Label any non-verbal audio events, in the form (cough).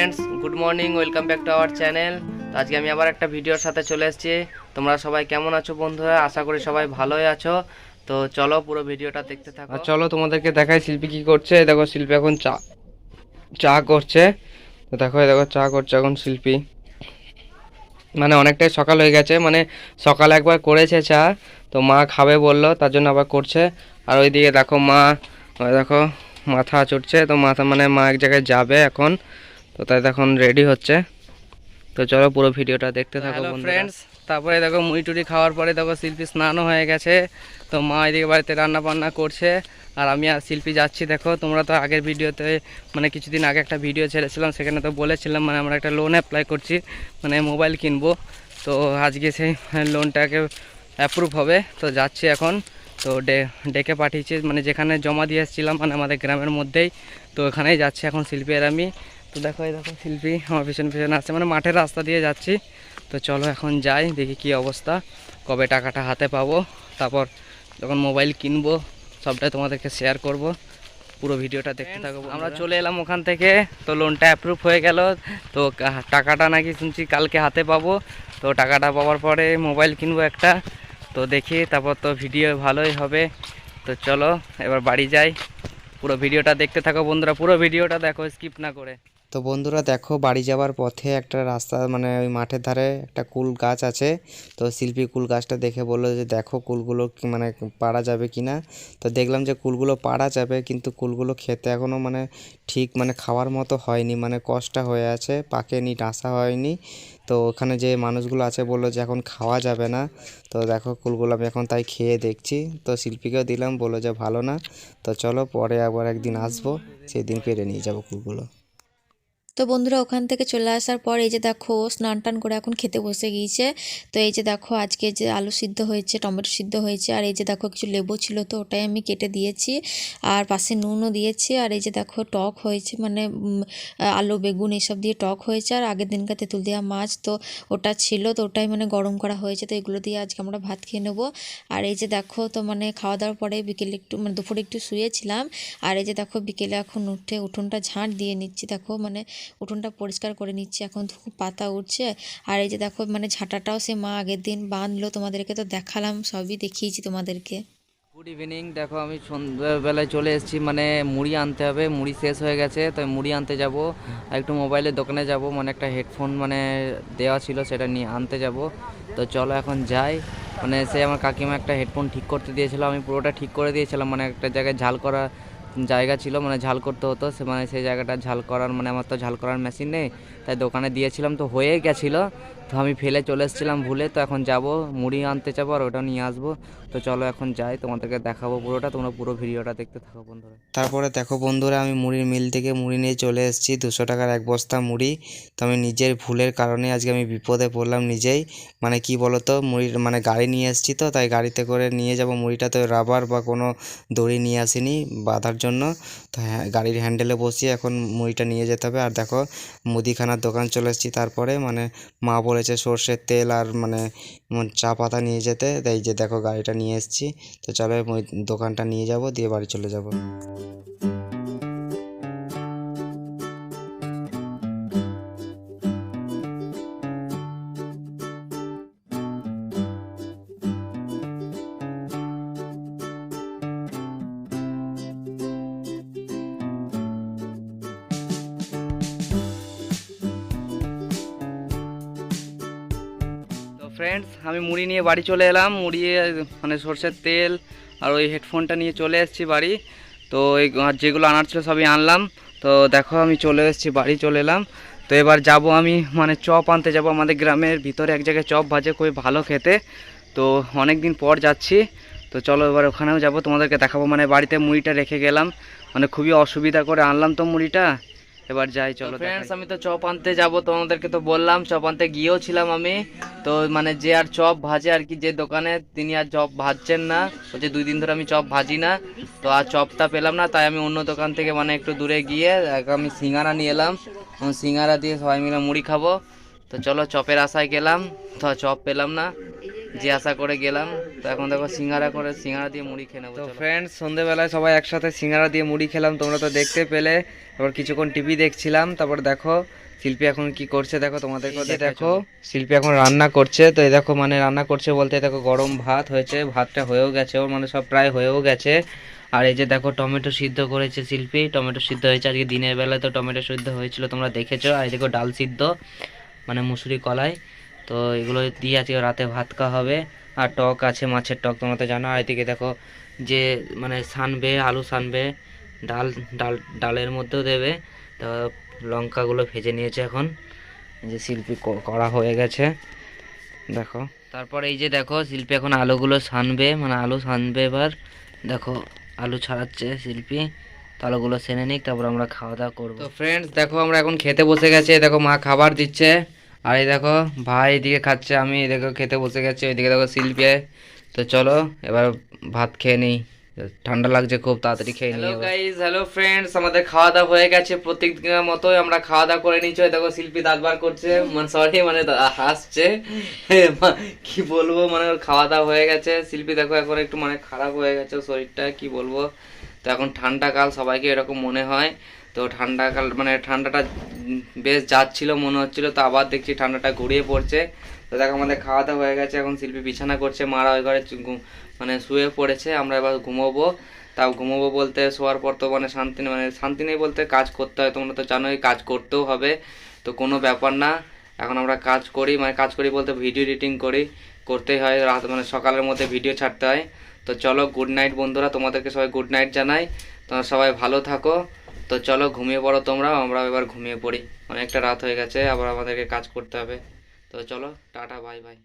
Friends good morning welcome back to our channel আজকে আমি আবার একটা ভিডিওর সাথে চলে এসেছি। তোমরা সবাই কেমন আছো বন্ধুরা? আশা করি সবাই ভালোই আছো। তো চলো পুরো ভিডিওটা দেখতে থাকো। চলো তোমাদেরকে দেখাই শিল্পী কি করছে। দেখো শিল্পী এখন চা চা করছে। তো দেখো দেখো চা করছে এখন শিল্পী। মানে অনেকটাই সকাল হয়ে গেছে। মানে সকালে একবার করেছে চা, তো মা খাবে বলল, তার জন্য আবার করছে। আর ওইদিকে দেখো মা দেখো মাথা চড়ছে তো মাথা মানে মা এক জায়গায় যাবে এখন। তো তাই এখন রেডি হচ্ছে। তো চলো পুরো ভিডিওটা দেখতে থাকো ফ্রেন্ডস তারপরে দেখো মুড়ি টুড়ি খাওয়ার পরে দেখো শিল্পী স্নানও হয়ে গেছে। তো মা এদিকে বাড়িতে রান্না বান্না করছে আর আমি আর শিল্পী যাচ্ছি দেখো। তোমরা তো আগের ভিডিওতে মানে কিছুদিন আগে একটা ভিডিও ছেড়েছিলাম সেখানে তো বলেছিলাম মানে আমরা একটা লোন অ্যাপ্লাই করছি মানে মোবাইল কিনবো। তো আজকে সেই লোনটাকে অ্যাপ্রুভ হবে। তো যাচ্ছি এখন। তো ডে- ডেকে পাঠিয়েছি মানে যেখানে জমা দিয়ে এসেছিলাম মানে আমাদের গ্রামের মধ্যেই। তো ওখানেই যাচ্ছি এখন শিল্পী আর আমি। তো দেখো এই দেখো শিল্পী আমার পিছন পিছনে আসছে মানে মাঠের রাস্তা দিয়ে যাচ্ছি। তো চলো এখন যাই দেখি কি অবস্থা কবে টাকাটা হাতে পাবো। তারপর যখন মোবাইল কিনবো সবটাই তোমাদেরকে শেয়ার করব। পুরো ভিডিওটা দেখতে থাকব আমরা চলে এলাম ওখান থেকে। তো লোনটা অ্যাপ্রুভ হয়ে গেল। তো টাকাটা নাকি শুনছি কালকে হাতে পাবো। তো টাকাটা পাওয়ার পরে মোবাইল কিনবো একটা। তো দেখি তারপর তো ভিডিও ভালোই হবে। তো চলো এবার বাড়ি যাই। পুরো ভিডিওটা দেখতে থাকো বন্ধুরা। পুরো ভিডিওটা দেখো স্কিপ না করে। তো বন্ধুরা দেখো বাড়ি যাওয়ার পথে একটা রাস্তা মানে ওই মাঠের ধারে একটা কুল গাছ আছে। তো শিল্পী কুল গাছটা দেখে বলল যে, দেখো কুলগুলো মানে পাড়া যাবে কি না? তো দেখলাম যে কুলগুলো পাড়া যাবে, কিন্তু কুলগুলো খেতে এখনও মানে ঠিক মানে খাওয়ার মতো হয়নি মানে কষ্টা হয়ে আছে, পাকেনি, ডাঁসা হয়নি। তো ওখানে যে মানুষগুলো আছে বলল যে, এখন খাওয়া যাবে না। তো দেখো কুলগুলো আমি এখন তাই খেয়ে দেখছি। তো শিল্পীকেও দিলাম, বলল যে, ভালো না। তো চলো পরে আবার একদিন আসব, সেদিন পেরে নিয়ে যাব কুলগুলো। তো বন্ধুরা, ওখান থেকে চলে আসার পর এই যে দেখো স্নান টান করে এখন খেতে বসে গিয়েছে। তো এই যে দেখো আজকে যে আলু সিদ্ধ হয়েছে, টমেটো সিদ্ধ হয়েছে, আর এই যে দেখো কিছু লেবু ছিল তো ওটাই আমি কেটে দিয়েছি। আর পাশে নুনও দিয়েছি, আর এই যে দেখো টক হয়েছে মানে আলু, বেগুন এসব দিয়ে টক হয়েছে, আর আগের দিনকার তেঁতুল দেওয়া মাছ তো ওটা ছিল, তো ওটাই মানে গরম করা হয়েছে, তো এগুলো দিয়ে আজকে আমরা ভাত খেয়ে নেব। আর এই যে দেখো তো মানে খাওয়া দাওয়ার পরে বিকেলে একটু মানে দুপুরে একটু শুয়েছিলাম, আর এই যে দেখো বিকেলে এখন উঠে উঠোনটা ঝাঁট দিয়ে নিচ্ছি, দেখো মানে উঠোনটা পরিষ্কার করে নিচ্ছি, এখন তো খুব পাতা উঠছে। আর এই যে দেখো মানে ঝাঁটাটাও সে মা আগের দিন বাঁধলো, তোমাদেরকে তো দেখালাম, সবই দেখিয়েছি তোমাদেরকে। গুড ইভিনিং দেখো আমি সন্ধ্যাবেলায় চলে এসেছি মানে মুড়ি আনতে হবে, মুড়ি শেষ হয়ে গেছে তো মুড়ি আনতে যাব। আর একটু মোবাইলের দোকানে যাব মানে একটা হেডফোন মানে দেওয়া ছিল, সেটা নিয়ে আনতে যাব। তো চলো এখন যাই মানে সে আমার কাকিমা একটা হেডফোন ঠিক করতে দিয়েছিল, আমি পুরোটা ঠিক করে দিয়েছিলাম মানে একটা জায়গায় ঝাল করা জায়গা ছিল মানে ঝাল করতে হতো, সে মানে সেই জায়গাটা ঝাল করার মানে আমার তো ঝাল করার মেশিন নেই, তাই দোকানে দিয়েছিলাম, তো হয়ে গেছিল। তো আমি ফেলে চলে এসেছিলাম ভুলে, তো এখন যাব, মুড়ি আনতে যাব আর ওটা নিয়ে আসব। তো চলো এখন যাই, তোমাদেরকে দেখাবো পুরোটা, তোমরা পুরো ভিডিওটা দেখতে থাকো বন্ধুরা। তারপরে দেখো বন্ধুরা, আমি মুড়ির মিল থেকে মুড়ি নিয়ে চলে এসেছি, দুশো টাকার এক বস্তা মুড়ি। তো আমি নিজের ভুলের কারণে আজকে আমি বিপদে পড়লাম নিজেই। মানে কি বলতো, মুড়ির মানে গাড়ি নিয়ে এসেছি তো, তাই গাড়িতে করে নিয়ে যাব মুড়িটা তো রাবার বা কোনো দড়ি নিয়ে আসিনি, বাঁধার জন্য। তো হ্যাঁ গাড়ির হ্যান্ডেলে বসিয়ে এখন মুড়িটা নিয়ে যেতে হবে। আর দেখো, মুদিখানার দোকান চলে এসেছি। তারপরে মানে মা বলেছে সর্ষের তেল আর মানে চা পাতা নিয়ে যেতে। তাই যে দেখো গাড়িটা নিয়ে এসেছি। তো চলো দোকানটা নিয়ে যাব, দিয়ে বাড়ি চলে যাব। ফ্রেন্ডস আমি মুড়ি নিয়ে বাড়ি চলে এলাম। মুড়ি মানে সর্ষের তেল আর ওই হেডফোনটা নিয়ে চলে এসেছি বাড়ি। তো এই যেগুলো আনার ছিল সবই আনলাম। তো দেখো, আমি চলে এসেছি, বাড়ি চলে এলাম। তো এবার যাব আমি মানে চপ আনতে যাব আমাদের গ্রামের ভিতরে। এক জায়গায় চপ ভাজে খুবই ভালো খেতে। তো অনেক দিন পর যাচ্ছি। তো চলো এবার ওখানেও যাব। তোমাদেরকে দেখাবো। মানে বাড়িতে মুড়িটা রেখে গেলাম। মানে খুবই অসুবিধা করে আনলাম তো মুড়িটা। এবার যাই চলো ফ্রেন্ডস আমি তো চপ আনতে যাব তোমাদেরকে তো বললাম চপ আনতে গিয়েও ছিলাম আমি। তো মানে যে আর চপ ভাজে আর কি যে দোকানে তিনি আর চপ ভাজছেন না। বলছে দুই দিন ধরে আমি চপ ভাজি না। তো আর চপটা পেলাম না তাই আমি অন্য দোকান থেকে মানে একটু দূরে গিয়ে আমি সিঙ্গারা নিয়ে এলাম। সিঙ্গারা দিয়ে সবাই মিলে মুড়ি খাব। তো চলো চপের আশায় গেলাম। তো চপ পেলাম না। যে আশা করে গেলাম তো এখন দেখো সিঙ্গারা করে সিঙ্গারা দিয়ে মুড়ি খেয়ে নেব তো ফ্রেন্ডস সন্ধেবেলায় সবাই একসাথে সিঙ্গারা দিয়ে মুড়ি খেলাম তোমরা তো দেখতে পেলে। তারপর কিছুক্ষণ টিভি দেখছিলাম তারপর দেখো শিল্পী এখন কি করছে দেখো তোমাদেরকে দেখো শিল্পী এখন রান্না করছে তো এই দেখো মানে রান্না করছে বলতে দেখো গরম ভাত হয়েছে ভাতটা হয়েও গেছে ওর মানে সব প্রায় হয়েও গেছে। আর এই যে দেখো টমেটো সিদ্ধ করেছে শিল্পী টমেটো সিদ্ধ হয়েছে আজকে দিনের বেলায় তো টমেটো সিদ্ধ হয়েছিল তোমরা দেখেছ। আর এই দেখো ডাল সিদ্ধ মানে মুসুরি কলাই। তো এগুলো দিয়ে আজকে রাতে ভাত খাওয়া হবে। আর টক আছে, মাছের টক, তোমরা তো জানো। আর এদিকে দেখো, যে মানে সানবে, আলু সানবে, ডাল ডাল, ডালের মধ্যেও দেবে। তো লঙ্কাগুলো ভেজে নিয়েছে এখন। যে শিল্পী করা হয়ে গেছে। দেখো। তারপর এই যে দেখো, শিল্পী এখন আলুগুলো সানবে মানে আলু সানবে এবার। দেখো, আলু ছাড়াচ্ছে শিল্পী। তো আলুগুলো সেনে নিক, তারপর আমরা খাওয়া দাওয়া করব। তো ফ্রেন্ডস দেখো, আমরা এখন খেতে বসে গেছে। দেখো, মা খাবার দিচ্ছে। আর এই দেখো ভাই এদিকে খাচ্ছে আমি দেখো খেতে বসে গেছি ওইদিকে দেখো শিল্পী। তো চলো এবার ভাত খেয়ে নিই। ঠান্ডা লাগছে খুব তাড়াতাড়ি খেয়ে নিই গাইস হ্যালো ফ্রেন্ডস আমাদের খাওয়া দাওয়া হয়ে গেছে প্রত্যেকদিনের মতোই আমরা খাওয়া দাওয়া করে নিচ্ছি ওই দেখো শিল্পী দাঁত বার করছে। মানে সরি মানে হাসছে। (laughs) কি বলব মানে ওর খাওয়া দাওয়া হয়ে গেছে। শিল্পী দেখো এখন একটু মানে খারাপ হয়ে গেছে শরীরটা কি বলব। তো এখন ঠান্ডা কাল সবাইকে এরকম মনে হয়। তো ঠান্ডা কাল মানে ঠান্ডাটা বেশ যাচ্ছিল, মনে হচ্ছিল। তো আবার দেখছি ঠান্ডাটা ঘুরিয়ে পড়ছে। তো দেখো, আমাদের খাওয়া দাওয়া হয়ে গেছে। এখন শিল্পী বিছানা করছে। মারা ওই ঘরে মানে শুয়ে পড়েছে। আমরা এবার ঘুমোবো। তাও ঘুমোবো বলতে শোয়ার পর তো মানে শান্তি মানে শান্তি নেই বলতে কাজ করতে হয়। তোমরা তো জানোই, কাজ করতেও হবে। তো কোনো ব্যাপার না। এখন আমরা কাজ করি মানে কাজ করি বলতে ভিডিও এডিটিং করি। করতেই হয় রাত মানে সকালের মধ্যে ভিডিও ছাড়তে হয়। তো চলো গুড নাইট বন্ধুরা। তোমাদেরকে সবাই গুড নাইট জানাই। তোমরা সবাই ভালো থাকো। তো চলো ঘুমিয়ে পড়ো তোমরা আমরা এবার ঘুমিয়ে পড়ি। অনেকটা রাত হয়ে গেছে, আবার আমাদেরকে কাজ করতে হবে। তো চলো, টাটা, বাই বাই।